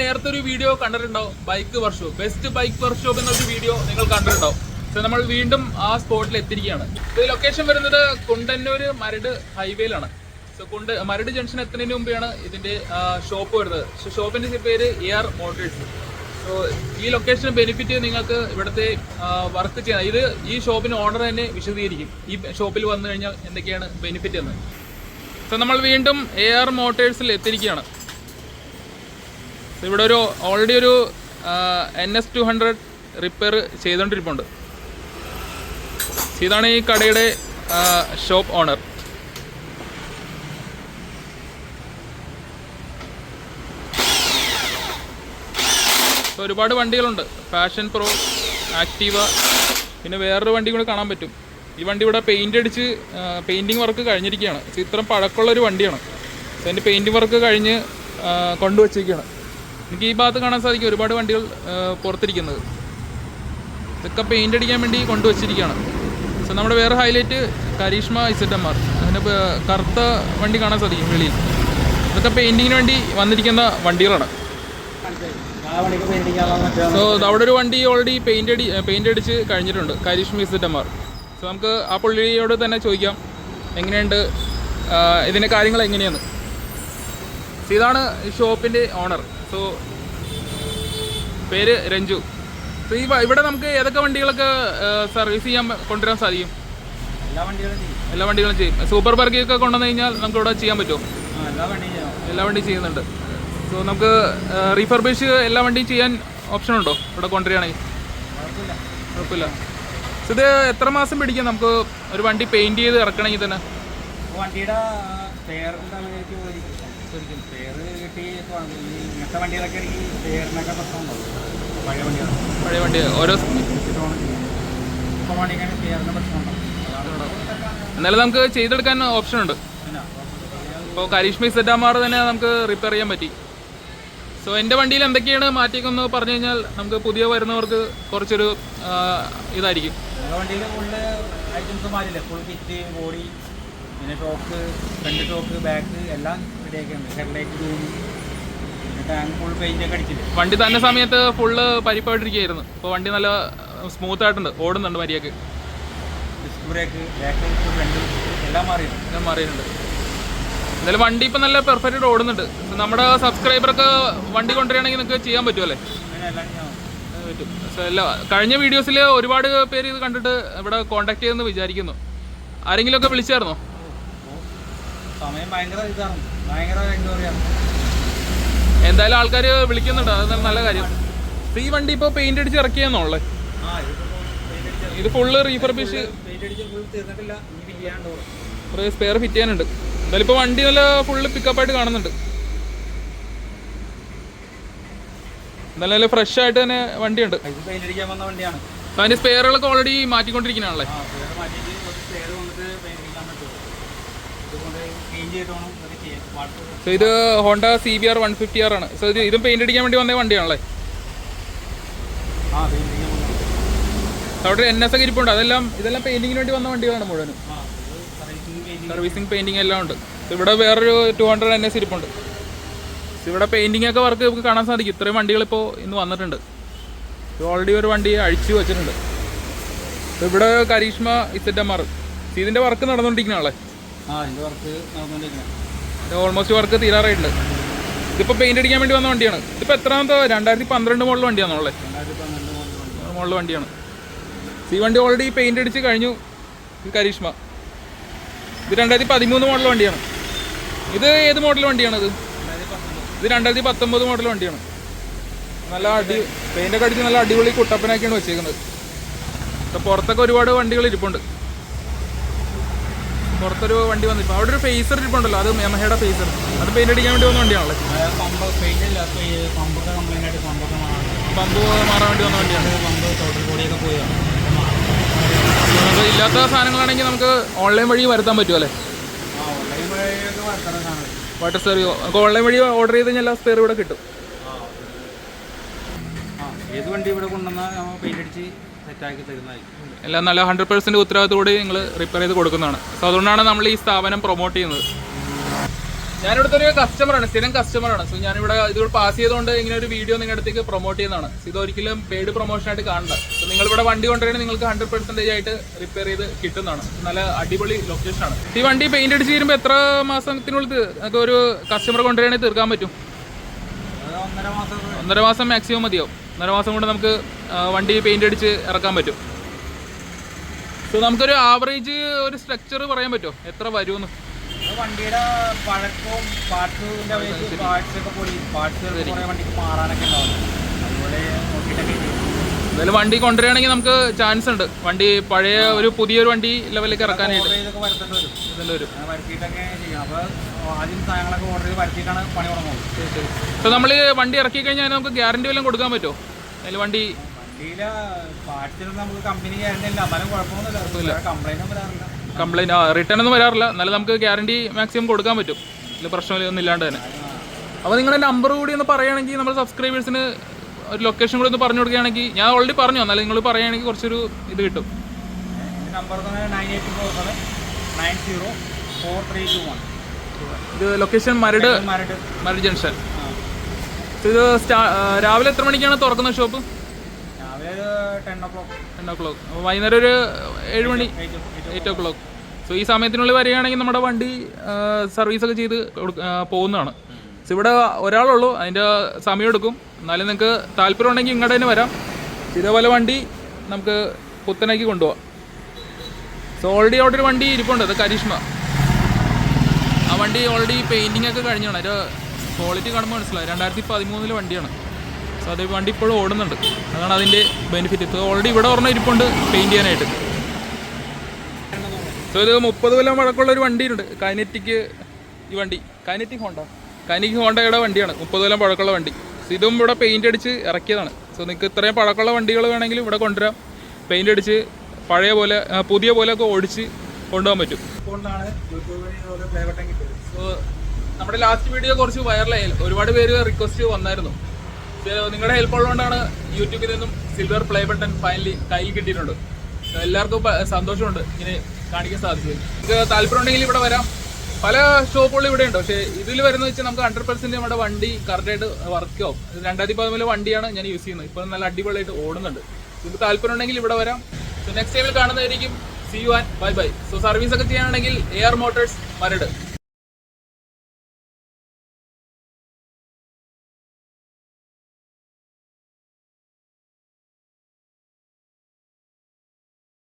നേരത്തെ ഒരു വീഡിയോ കണ്ടിട്ടുണ്ടാവും. Bike workshop best bike workshop എന്നൊരു വീഡിയോ നിങ്ങൾ കണ്ടിട്ടുണ്ടാവും. സോ നമ്മൾ വീണ്ടും ആ സ്പോട്ടിൽ എത്തിയിരിക്കുകയാണ്. ഇത് ലൊക്കേഷൻ വരുന്നത് കുണ്ടന്നൂര് മരട് ഹൈവേയിലാണ് സോ കൊണ്ട് മരട് ജംഗ്ഷൻ എത്തുന്നതിന് മുമ്പെയാണ് ഇതിന്റെ ഷോപ്പ് വരുന്നത്. സോ ഷോപ്പിന്റെ പേര് എ ആർ മോട്ടേഴ്സ് സോ ഈ ലൊക്കേഷൻ ബെനിഫിറ്റ് നിങ്ങൾക്ക് ഇവിടുത്തെ വർക്ക് ചെയ്യാൻ ഇത് ഈ ഷോപ്പിന് ഓണർ തന്നെ വിശദീകരിക്കും. ഈ ഷോപ്പിൽ വന്നു കഴിഞ്ഞാൽ എന്തൊക്കെയാണ് ബെനിഫിറ്റ് എന്ന്. സോ നമ്മൾ വീണ്ടും എ ആർ മോട്ടേഴ്സിൽ എത്തിയിരിക്കുകയാണ്. ഇവിടെ ഒരു ഓൾറെഡി ഒരു N S two hundred repair ചെയ്തുകൊണ്ടിരിപ്പുണ്ട് ഇതാണ് ഈ കടയുടെ ഷോപ്പ് ഓണർ ഒരുപാട് വണ്ടികളുണ്ട്. ഫാഷൻ പ്രോ ആക്റ്റീവ പിന്നെ വേറൊരു വണ്ടി കൂടെ കാണാൻ പറ്റും. ഈ വണ്ടി ഇവിടെ പെയിന്റ് അടിച്ച് പെയിന്റിങ് വർക്ക് കഴിഞ്ഞിരിക്കുകയാണ്. ഇത്രയും പഴക്കമുള്ള ഒരു വണ്ടിയാണ്. അതിന്റെ പെയിന്റിങ് വർക്ക് കഴിഞ്ഞ് കൊണ്ടുവച്ചിരിക്കുകയാണ്. എനിക്ക് ഈ ഭാഗത്ത് കാണാൻ സാധിക്കും ഒരുപാട് വണ്ടികൾ പുറത്തിരിക്കുന്നത്. ഇതൊക്കെ പെയിന്റ് അടിക്കാൻ വേണ്ടി കൊണ്ടുവച്ചിരിക്കുകയാണ്. സോ നമ്മുടെ വേറെ ഹൈലൈറ്റ് കരീഷ്മ ഇസറ്റ് ആർ അതിന് കറുത്ത വണ്ടി കാണാൻ സാധിക്കും വെളിയിൽ. ഇതൊക്കെ പെയിന്റിങ്ങിന് വേണ്ടി വന്നിരിക്കുന്ന വണ്ടികളാണ്. സോ അവിടെ ഒരു വണ്ടി ഓൾറെഡി പെയിന്റ് അടി പെയിന്റ് അടിച്ച് കഴിഞ്ഞിട്ടുണ്ട് കരീഷ്മ ഇസറ്റ് ആർ സോ നമുക്ക് ആ പുള്ളിയോട് തന്നെ ചോദിക്കാം എങ്ങനെയുണ്ട്? ഇതിന്റെ കാര്യങ്ങൾ എങ്ങനെയാണ് ഇതാണ് ഷോപ്പിന്റെ ഓണർ സോ പേര് രഞ്ജു. സോ ഈ ഇവിടെ നമുക്ക് ഏതൊക്കെ വണ്ടികളൊക്കെ സർവീസ് ചെയ്യാൻ കൊണ്ടുവരാൻ സാധിക്കും? എല്ലാ വണ്ടികളും ചെയ്യും. എല്ലാ വണ്ടികളും ഒക്കെ സൂപ്പർ ബർഗിയൊക്കെ കൊണ്ടുവന്നു കഴിഞ്ഞാൽ നമുക്ക് ഇവിടെ ചെയ്യാൻ പറ്റുമോ? എല്ലാ വണ്ടിയും ചെയ്യുന്നുണ്ട്. സോ നമുക്ക് റീഫർബിഷ് എല്ലാ വണ്ടിയും ചെയ്യാൻ ഓപ്ഷൻ ഉണ്ടോ? ഇവിടെ കൊണ്ടുവരികയാണെങ്കിൽ? കുഴപ്പമില്ല. സോ ഇത് എത്ര മാസം പിടിക്കും? നമുക്ക് ഒരു വണ്ടി പെയിന്റ് ചെയ്ത് ഇറക്കണമെങ്കിൽ തന്നെ. വണ്ടിയുടെ സ്പെയർ പേര് കിട്ടി ഇങ്ങനത്തെ വണ്ടികളൊക്കെ എനിക്ക് പേരിനൊക്കെ പ്രശ്നമുണ്ടാവും പഴയ വണ്ടികൾ. പഴയ വണ്ടി ഓരോ ഇപ്പോൾ വണ്ടിക്കാണ് സ്പെയറിന് പ്രശ്നമുണ്ടാവും എന്നാലും നമുക്ക് ചെയ്തെടുക്കാൻ ഓപ്ഷൻ ഉണ്ട്. ഇപ്പോൾ കരീഷ്മി സെറ്റാമാർ തന്നെ നമുക്ക് റിപ്പയർ ചെയ്യാൻ പറ്റി. സോ എന്റെ വണ്ടിയിൽ എന്തൊക്കെയാണ് മാറ്റിയൊക്കെ പറഞ്ഞു കഴിഞ്ഞാൽ നമുക്ക് പുതിയ വരുന്നവർക്ക് കുറച്ചൊരു ഇതായിരിക്കും. വണ്ടിയിൽ ഫുൾ ഐറ്റംസ് മാറില്ല ഫുൾ കിറ്റ് ബോഡി പിന്നെ ഷോക്ക് ഫ്രണ്ട് ടോക്ക് ബാക്ക് എല്ലാം റെഡിയാക്കിയുണ്ട് ഹെഡ്ലൈറ്റ് ടാങ്ക് ഫുൾ ഒക്കെ അടിച്ചില്ല വണ്ടി തന്നെ സമയത്ത് ഫുള്ള് പരിപ്പായിട്ടിരിക്കുകയായിരുന്നു. ഇപ്പോൾ വണ്ടി നല്ല സ്മൂത്ത് ആയിട്ടുണ്ട്. ഓടുന്നുണ്ട് മര്യാദയ്ക്ക് ഡിസ്ക് ബ്രേക്ക് ബാക്ക് ഫ്രണ്ട് എല്ലാം മാറിയിട്ടുണ്ട്. എല്ലാം മാറിയിട്ടുണ്ട്. എന്തായാലും വണ്ടി ഇപ്പം നല്ല പെർഫെക്റ്റ് ഓടുന്നുണ്ട്. നമ്മുടെ സബ്സ്ക്രൈബറൊക്കെ വണ്ടി കൊണ്ടുവരികയാണെങ്കിൽ നിങ്ങൾക്ക് ചെയ്യാൻ പറ്റുമല്ലേ പറ്റും. അല്ല കഴിഞ്ഞ വീഡിയോസിൽ ഒരുപാട് പേര് ഇത് കണ്ടിട്ട് ഇവിടെ കോണ്ടാക്ട് ചെയ്തെന്ന് വിചാരിക്കുന്നു. ആരെങ്കിലും ഒക്കെ വിളിച്ചായിരുന്നോ? സമയം ഭയങ്കര ഇതാണ്. ഭയങ്കര എന്താ പറയുക എന്തായാലും ആൾക്കാർ വിളിക്കുന്നുണ്ട്. അത് നല്ല കാര്യം. ഫ്രീ ഈ വണ്ടി ഇപ്പോൾ പെയിന്റ് അടിച്ച് ഇറക്കിയെന്നുള്ളത് ഇത് ഫുള്ള് റീഫർബിഷ് കുറേ സ്പെയർ ഫിറ്റ് ചെയ്യാനുണ്ട്. എന്തായാലും ഇപ്പോൾ വണ്ടി നല്ല ഫുള്ള് പിക്കപ്പായിട്ട് കാണുന്നുണ്ട്. നല്ല നല്ല ഫ്രഷ് ആയിട്ട് തന്നെ വണ്ടിയുണ്ട്. അതിന്റെ സ്പെയറുകളൊക്കെ ഓൾറെഡി മാറ്റിക്കൊണ്ടിരിക്കുന്നതാണല്ലേ സോ ഇത് Honda C B R one fifty R ആണ്. സോ ഇത് ഇതും പെയിന്റ് അടിക്കാൻ വേണ്ടി വന്ന വണ്ടിയാണല്ലേ? അവിടെ എൻ എസ് ഒക്കെ ഇരിപ്പുണ്ട്. അതെല്ലാം ഇതെല്ലാം പെയിന്റിങ്ങിന് വേണ്ടി വന്ന വണ്ടികളാണ് മുഴുവനും. സർവീസിങ് പെയിന്റിങ് എല്ലാം ഉണ്ട്. ഇവിടെ വേറൊരു ടു ഹൺഡ്രഡ് എൻ എസ് ഇരിപ്പുണ്ട്. ഇവിടെ പെയിന്റിംഗ് ഒക്കെ വർക്ക് നമുക്ക് കാണാൻ സാധിക്കും. ഇത്രയും വണ്ടികൾ ഇപ്പോൾ ഇന്ന് വന്നിട്ടുണ്ട്. ഓൾറെഡി ഒരു വണ്ടി അഴിച്ചു വെച്ചിട്ടുണ്ട്. ഇവിടെ കരീഷ്മ ഇസെറ്റ് എം ആർ ഇതിന്റെ വർക്ക് നടന്നുകൊണ്ടിരിക്കുന്നതാണല്ലേ ആ ഇതിന്റെ വർക്ക് നടന്നുകൊണ്ടിരിക്കുന്നത് ഓൾമോസ്റ്റ് വർക്ക് തീരാറായിട്ടുണ്ട്. ഇതിപ്പോൾ പെയിന്റ് അടിക്കാൻ വേണ്ടി വന്ന വണ്ടിയാണ്. ഇതിപ്പോൾ എത്രാമത്തെ? രണ്ടായിരത്തി പന്ത്രണ്ട് മോഡൽ വണ്ടിയാണുള്ളത് മോഡൽ വണ്ടിയാണ്. ഈ വണ്ടി ഓൾറെഡി പെയിന്റ് അടിച്ച് കഴിഞ്ഞു കരീഷ്മ. ഇത് രണ്ടായിരത്തി പതിമൂന്ന് മോഡൽ വണ്ടിയാണ്. ഇത് ഏത് മോഡൽ വണ്ടിയാണ് ഇത് ഇത് രണ്ടായിരത്തി പത്തൊമ്പത് മോഡൽ വണ്ടിയാണ്. നല്ല അടി പെയിന്റ് ഒക്കെ അടിച്ച് നല്ല അടിപൊളി കുട്ടപ്പനൊക്കെയാണ് വെച്ചേക്കുന്നത്. ഇപ്പൊ പുറത്തൊക്കെ ഒരുപാട് വണ്ടികൾ ഇരിപ്പുണ്ട്. പുറത്തൊരു വണ്ടി വന്നിപ്പോ അവിടെ ഒരു ഫേസർ ഇരിപ്പുണ്ടല്ലോ അത് യമഹയുടെ ഫേസർ അത് പെയിന്റ് അടിക്കാൻ വേണ്ടി വന്ന വണ്ടിയാണല്ലോ? പമ്പ് മാറാൻ വേണ്ടി വന്ന. വണ്ടിയാണ്? പമ്പ് പോയതാണ് നമുക്ക് ഇല്ലാത്ത സാധനങ്ങളാണെങ്കിൽ നമുക്ക് ഓൺലൈൻ വഴി വരുത്താൻ പറ്റുമല്ലേ വാട്ടർ സ്പെയർ നമുക്ക് ഓൺലൈൻ വഴി ഓർഡർ ചെയ്ത് കഴിഞ്ഞാൽ എല്ലാ സ്പെയർ ഇവിടെ കിട്ടും. ഏത് വണ്ടി ഇവിടെ കൊണ്ടുവന്നാൽ പെയിന്റ് അടിച്ച് സെറ്റാക്കി തരുന്നതായിരിക്കും. എല്ലാം നല്ല ഹൺഡ്രഡ് പെർസെന്റ് ഉത്തരവാദിത്തോടെ നിങ്ങൾ റിപ്പയർ ചെയ്ത് കൊടുക്കുന്നതാണ്. സോ അതുകൊണ്ടാണ് നമ്മൾ ഈ സ്ഥാപനം പ്രൊമോട്ട് ചെയ്യുന്നത്. ഞാനിവിടുത്തെ ഒരു കസ്റ്റമറാണ് സ്ഥിരം കസ്റ്റമറാണ് സോ ഞാനിവിടെ ഇത് പാസ് ചെയ്തുകൊണ്ട് ഇങ്ങനെ ഒരു വീഡിയോ നിങ്ങളുടെ അടുത്തേക്ക് പ്രൊമോട്ട് ചെയ്യുന്നതാണ്. ഇത് ഒരിക്കലും പെയ്ഡ് പ്രൊമോഷനായിട്ട് കാണണ്ട. സോ നിങ്ങളിവിടെ വണ്ടി കൊണ്ടുവരുന്നത് നിങ്ങൾക്ക് ഹൺഡ്രഡ് പെർസെന്റേജ് ആയിട്ട് റിപ്പയർ ചെയ്ത് കിട്ടുന്നതാണ്. നല്ല അടിപൊളി ലൊക്കേഷൻ ആണ്. ഈ വണ്ടി പെയിന്റ് അടിച്ച് തീരുമ്പോൾ എത്ര മാസത്തിനുള്ളിൽ നിങ്ങൾക്ക് ഒരു കസ്റ്റമർ കൊണ്ടുവരികയാണെങ്കിൽ തീർക്കാൻ പറ്റും? ഒന്നര മാസം മാക്സിമം മതിയാവും. ഒന്നര മാസം കൊണ്ട് നമുക്ക് വണ്ടി പെയിന്റ് അടിച്ച് ഇറക്കാൻ പറ്റും. സോ നമുക്കൊരു ആവറേജ് ഒരു സ്ട്രക്ചർ പറയാൻ പറ്റുമോ? എത്ര വരുമെന്ന്? വണ്ടിയുടെ പഴക്കവും പാർട്സിന്റെ പാർട്സ് ഒക്കെ പൊടി പാർട്സ് വണ്ടിക്ക് മാറാനൊക്കെ അതുപോലെ വണ്ടി കൊണ്ടുവരികയാണെങ്കിൽ നമുക്ക് ചാൻസ് ഉണ്ട്. വണ്ടി പഴയ ഒരു പുതിയൊരു വണ്ടി ലെവലിലേക്ക് ഇറക്കാനായിട്ട്. സോ നമ്മൾ വണ്ടി ഇറക്കി കഴിഞ്ഞാൽ നമുക്ക് ഗ്യാരണ്ടി വല്ലതും കൊടുക്കാൻ പറ്റുമോ? അതിൽ വണ്ടി വണ്ടിയിലെ പാർട്സിൽ നമുക്ക് കമ്പനി ഗ്യാരണ്ടി ഇല്ല. എന്നാലും കുഴപ്പമൊന്നുമില്ല. കംപ്ലൈന്റ് ഒന്നും വരാറില്ല. കംപ്ലൈന്റ് ആ റിട്ടേൺ ഒന്നും വരാറില്ല. എന്നാലും നമുക്ക് ഗ്യാരണ്ടി മാക്സിമം കൊടുക്കാൻ പറ്റും. ഇതിൽ പ്രശ്നമൊന്നും ഇല്ലാണ്ട് തന്നെ. അപ്പോൾ നിങ്ങളുടെ നമ്പർ കൂടി ഒന്ന് പറയുകയാണെങ്കിൽ നമ്മൾ സബ്സ്ക്രൈബേഴ്സിന് ഒരു ലൊക്കേഷൻ കൂടി ഒന്ന് പറഞ്ഞു കൊടുക്കുകയാണെങ്കിൽ ഞാൻ ഓൾറെഡി പറഞ്ഞു. എന്നാലും നിങ്ങൾ പറയുകയാണെങ്കിൽ കുറച്ചൊരു ഇത് കിട്ടും. നമ്പർ തന്നെ nine eight four seven nine zero four three two one ഇത് ലൊക്കേഷൻ മരട് മരട്. ജംഗ്ഷൻ ഇത് രാവിലെ എത്ര മണിക്കാണ് തുറക്കുന്ന shop ten o'clock ten o'clock അപ്പോൾ വൈകുന്നേരം ഒരു ഏഴ് മണി എയ്റ്റ് ഓ ക്ലോക്ക് സോ ഈ സമയത്തിനുള്ളിൽ വരികയാണെങ്കിൽ നമ്മുടെ വണ്ടി സർവീസ് ഒക്കെ ചെയ്ത് പോകുന്നതാണ്. സോ ഇവിടെ ഒരാളുള്ളൂ. അതിന്റെ സമയം എടുക്കും. എന്നാലും നിങ്ങൾക്ക് താല്പര്യം ഉണ്ടെങ്കിൽ ഇങ്ങോട്ട് തന്നെ വരാം. ഇതേപോലെ വണ്ടി നമുക്ക് പുത്തനാക്കി കൊണ്ടുപോകാം സോ ഓൾറെഡി അവിടെ ഒരു വണ്ടി ഇരിപ്പുണ്ട്. അത് കരിഷ്മ. ആ വണ്ടി ഓൾറെഡി പെയിന്റിംഗ് ഒക്കെ കഴിഞ്ഞാണ് അതിന്റെ ക്വാളിറ്റി കാണുമ്പോൾ മനസ്സിലായി. രണ്ടായിരത്തി പതിമൂന്നിലെ വണ്ടിയാണ്. സോ അത് വണ്ടി ഇപ്പോഴും ഓടുന്നുണ്ട്. അതാണ് അതിന്റെ ബെനിഫിറ്റ് ഇപ്പോൾ ഓൾറെഡി ഇവിടെ ഒരെണ്ണം ഇരിപ്പുണ്ട് പെയിന്റ് ചെയ്യാനായിട്ട്. സോ ഇത് മുപ്പത് കൊല്ലം വഴക്കമുള്ള ഒരു വണ്ടിയുണ്ട്. കൈനറ്റിക്ക് ഈ വണ്ടി. കൈനറ്റിക് ഹോണ്ട കൈനറ്റിക് ഹോണ്ടയുടെ വണ്ടിയാണ്. മുപ്പത് കൊല്ലം പഴക്കമുള്ള വണ്ടി. സോ ഇതും ഇവിടെ പെയിന്റ് അടിച്ച് ഇറക്കിയതാണ്. സോ നിങ്ങൾക്ക് ഇത്രയും പഴക്കമുള്ള വണ്ടികൾ വേണമെങ്കിൽ ഇവിടെ കൊണ്ടുവരാം. പെയിന്റ് അടിച്ച് പഴയ പോലെ പുതിയ പോലെ ഒക്കെ ഓടിച്ച് കൊണ്ടുപോകാൻ പറ്റും. നമ്മുടെ ലാസ്റ്റ് വീഡിയോ കുറച്ച് വൈറലായി ഒരുപാട് പേര് റിക്വസ്റ്റ് വന്നായിരുന്നു. നിങ്ങളുടെ ഹെൽപ്പ് ഉള്ളതുകൊണ്ടാണ് യൂട്യൂബിൽ നിന്നും സിൽവർ പ്ലേ ബട്ടൺ ഫൈനലി കയ്യിൽ കിട്ടിയിട്ടുണ്ട്. എല്ലാവർക്കും സന്തോഷമുണ്ട്. ഇങ്ങനെ കാണിക്കാൻ സാധിച്ചത് നിങ്ങൾക്ക് താല്പര്യം ഉണ്ടെങ്കിൽ ഇവിടെ വരാം. പല ഷോപ്പുകളും ഇവിടെ ഉണ്ട്. പക്ഷേ ഇതിൽ വരുന്ന വെച്ചാൽ നമുക്ക് ഹൺഡ്രഡ് പെർസെന്റ് നമ്മുടെ വണ്ടി കറക്റ്റായിട്ട് വർക്ക് ആവും. രണ്ടായിരത്തി പതിമൂന്നിലെ വണ്ടിയാണ് ഞാൻ യൂസ് ചെയ്യുന്നത്. ഇപ്പോൾ നല്ല അടിപൊളിയായിട്ട് ഓടുന്നുണ്ട്. നിങ്ങൾക്ക് താല്പര്യം ഉണ്ടെങ്കിൽ ഇവിടെ വരാം. സോ നെക്സ്റ്റ് ടൈമിൽ കാണുന്നതായിരിക്കും. See you and bye bye so service ഒക്കെ ചെയ്യാനാണെങ്കിൽ എയർ മോട്ടോഴ്സ് മരട്